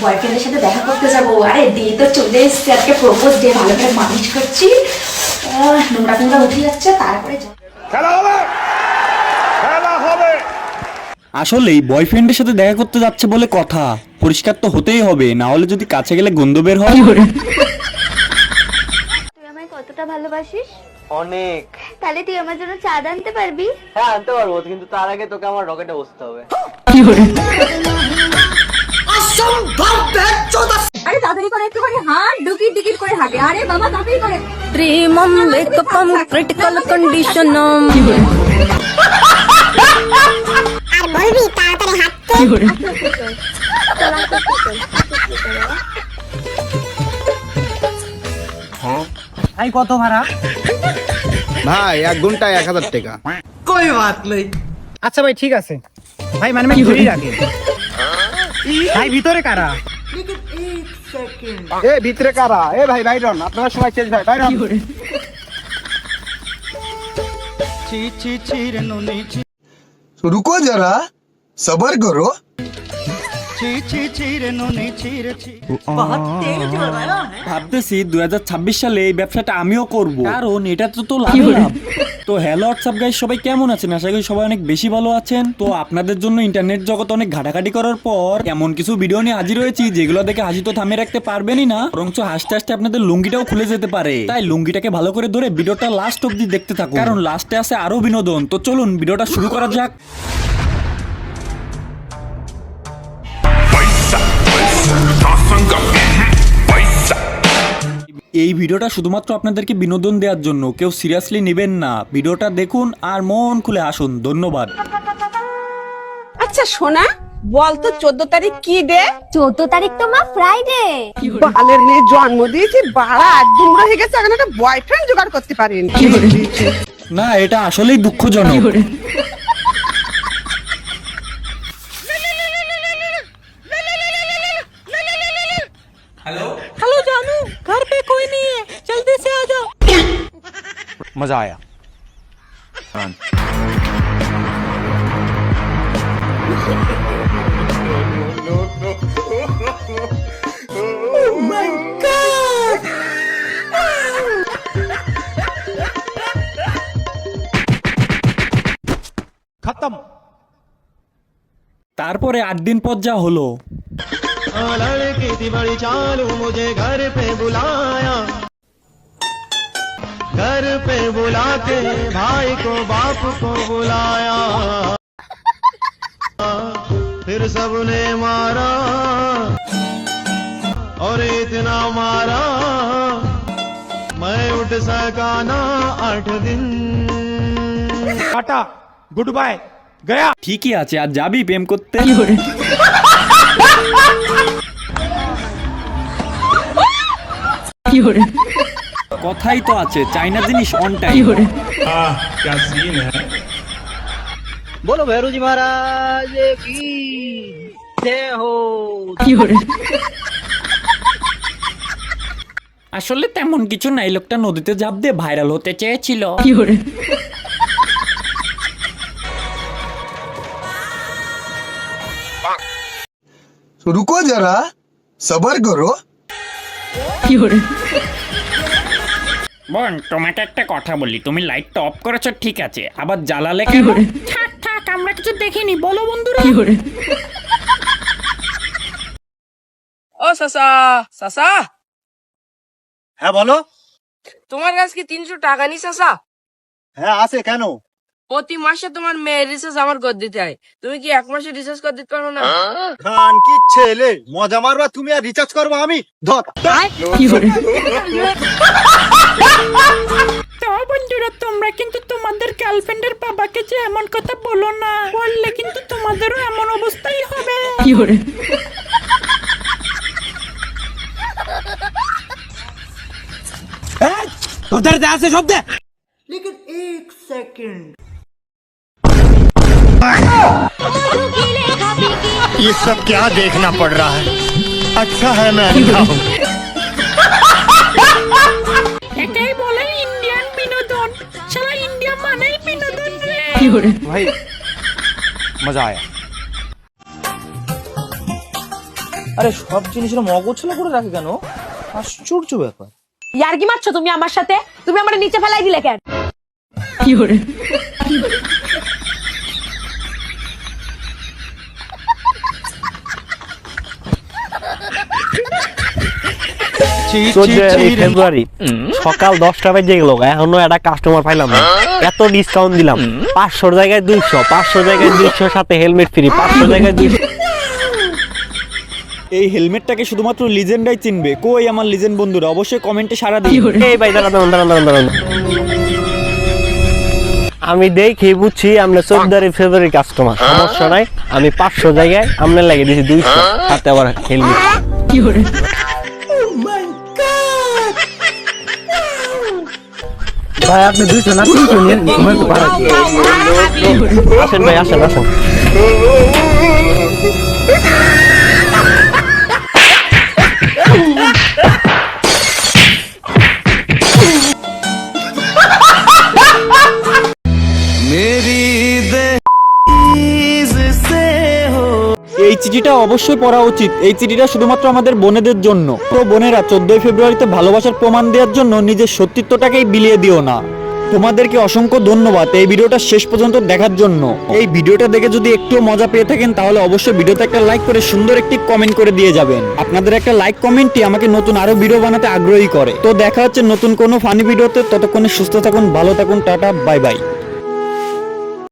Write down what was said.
বয়ফ্রেন্ডের সাথে দেখা করতে যাব। আরে ডে তো চলে এসছে। আজকে প্রপোজ ডে ভালো করে মানুষ করছি। নোংরা ফোংরা উঠে যাচ্ছে তারপরে যাব। আসলেই বয়ফ্রেন্ডের সাথে দেখা করতে যাচ্ছে বলে কথা। পরিষ্কার তো হতেই হবে না হলে যদি কাছে গেলে গন্ধ বের হয়। তুই আমায় কতটা ভালোবাসিস? অনেক। তাহলে তুই আমার জন্য চাঁদ আনতে পারবি? হ্যাঁ আনতে পারব কিন্তু তার আগে তোকে আমার রকেটে বসতে হবে। আর ভাই কত ভাড়া? ভাই এক ঘন্টায় এক হাজার টাকা। কই বাত নেই আচ্ছা ভাই ঠিক আছে। ভাই মানে মানে রাখে। ভাই ভিতরে কারা? এ ভিতরে কারা? এ ভাই বাইরন আপনারা সবাই চেঞ্জ ভাই বাইরন। হ্যাঁ। ভাবতেছি দুই হাজার ছাব্বিশ সালে এই ব্যবসাটা আমিও করব। কারণ এটা তো লাভ। তো হ্যালো হোয়াটসঅ্যাপ গাইস সবাই কেমন আছেন? আশা করি সবাই অনেক বেশি ভালো আছেন। তো আপনাদের জন্য ইন্টারনেট জগৎ অনেক ঘাটাঘাটি করার পর এমন কিছু ভিডিও নিয়ে হাজির হয়েছি যেগুলো দেখে হাসি তো থামিয়ে রাখতে পারবেনই না বরঞ্চ হাসতে হাসতে আপনাদের লুঙ্গিটাও খুলে যেতে পারে। তাই লুঙ্গিটাকে ভালো করে ধরে ভিডিওটা লাস্ট অব্দি দেখতে থাকুন। কারণ লাস্টে আসে আরও বিনোদন। তো চলুন ভিডিওটা শুরু করা যাক। এই ভিডিওটা শুধুমাত্র আপনাদেরকে বিনোদন দেওয়ার জন্য। কেউ সিরিয়াসলি নেবেন না। ভিডিওটা দেখুন আর মন খুলে আসুন ধন্যবাদ। আচ্ছা সোনা বল তো চোদ্দ তারিখ কি ডে? চোদ্দ তারিখ তো মা ফ্রাইডে বালের মেয়ে জন্ম দিয়েছি বাড়া একদম হয়ে গেছে এখন একটা বয়ফ্রেন্ড জোগাড় করতে পারেন। না এটা আসলেই দুঃখজনক। जानू घर पे कोई नहीं है जल्दी से आ जाओ मजा आया खत्म তারপরে আট দিন পর যা হলো लड़की थी बड़ी चालू मुझे घर पे बुलाया घर पे बुला के भाई को बाप को बुलाया फिर सबने मारा और इतना मारा मैं उठ सका ना आठ दिन टाटा गुड बाय गया ঠিকই আছে আর যাবি প্রেম করতে কথাই তো আছে চাইনা জিনিস অন টাইম বলো ভেরুজি মহারাজ কি আসলে তেমন কিছু নাই লোকটা নদীতে ঝাঁপ দিয়ে ভাইরাল হতে চেয়েছিল। रुको जरा सबर करो বোন তোমাকে একটা কথা বলি তুমি লাইটটা অফ করেছো ঠিক আছে আবার জ্বালালে কেন থাক থাক আমরা কিছু দেখিনি বলো বন্ধুরা ও সাসা সাসা হ্যাঁ বলো তোমার কাছে কি তিনশো টাকা নি সাসা হ্যাঁ আছে কেন প্রতি মাসে তোমার মেয়ের রিচার্জ আমার করে দিতে হয় তুমি কি এক মাসে রিচার্জ করে দিতে পারো না খান কি ছেলে মজা মারবা তুমি আর রিচার্জ করবো আমি ধর তো বন্ধুরা তোমরা কিন্তু তোমাদের গার্লফ্রেন্ডের বাবাকে যে এমন কথা বলো না বললে কিন্তু তোমাদেরও এমন অবস্থাই হবে उधर जा से शब्द ये सब क्या देखना पड़ रहा है अच्छा है मैं अंधा हूँ এটাই বলে ইন্ডিয়ান বিনোদন সারা ইন্ডিয়া মানেই বিনোদন রে भाई मजा आया আরে সব জিনিসের মগছলা করে রাখে কেন আশ্চর্য ব্যাপার ইয়ার কি মারছো তুমি আমার সাথে তুমি আমার নিচে ফেলাই দিলে কেন ফেব্রুয়ারি। সকাল দশটা বাজে গেল এখনও একটা কাস্টমার পাইলাম না। এত ডিসকাউন্ট দিলাম। পাঁচশোর জায়গায় দুইশো পাঁচশো জায়গায় দুইশো সাথে হেলমেট ফ্রি পাঁচশো জায়গায় দুইশো। এই হেলমেটটাকে শুধুমাত্র লিজেন্ডাই চিনবে। কই আমার লিজেন্ড বন্ধুরা? অবশ্যই কমেন্টে সারা দিন। এই ভাই দাঁড়ান দাঁড়ান দাঁড়ান দাঁড়ান দাঁড়ান। আমি দেখি বুঝছি আমরা চোদ্দারি ফেব্রুয়ারি কাস্টমার সমস্যা নাই। আমি পাঁচশো জায়গায় আপনার লাগিয়ে দিয়েছি দুইশো সাথে আবার হেলমেট ভাই আপনি দুইশো না তিনশো নিন সময় তো আসেন ভাই আসেন আসেন। চিঠিটা অবশ্যই পড়া উচিত। এই চিঠিটা শুধুমাত্র আমাদের বোনেদের জন্য। তো বোনেরা, চোদ্দই ফেব্রুয়ারিতে ভালোবাসার প্রমাণ দেওয়ার জন্য নিজের সত্যিত্বটাকেই বিলিয়ে দিও না। তোমাদেরকে অসংখ্য ধন্যবাদ এই ভিডিওটা শেষ পর্যন্ত দেখার জন্য। এই ভিডিওটা দেখে যদি একটু মজা পেয়ে থাকেন, তাহলে অবশ্যই ভিডিওতে একটা লাইক করে সুন্দর একটি কমেন্ট করে দিয়ে যাবেন। আপনাদের একটা লাইক কমেন্টই আমাকে নতুন আরও ভিডিও বানাতে আগ্রহী করে। তো দেখা হচ্ছে নতুন কোনো ফানি ভিডিওতে, ততক্ষণে সুস্থ থাকুন, ভালো থাকুন, টাটা, বাই বাই।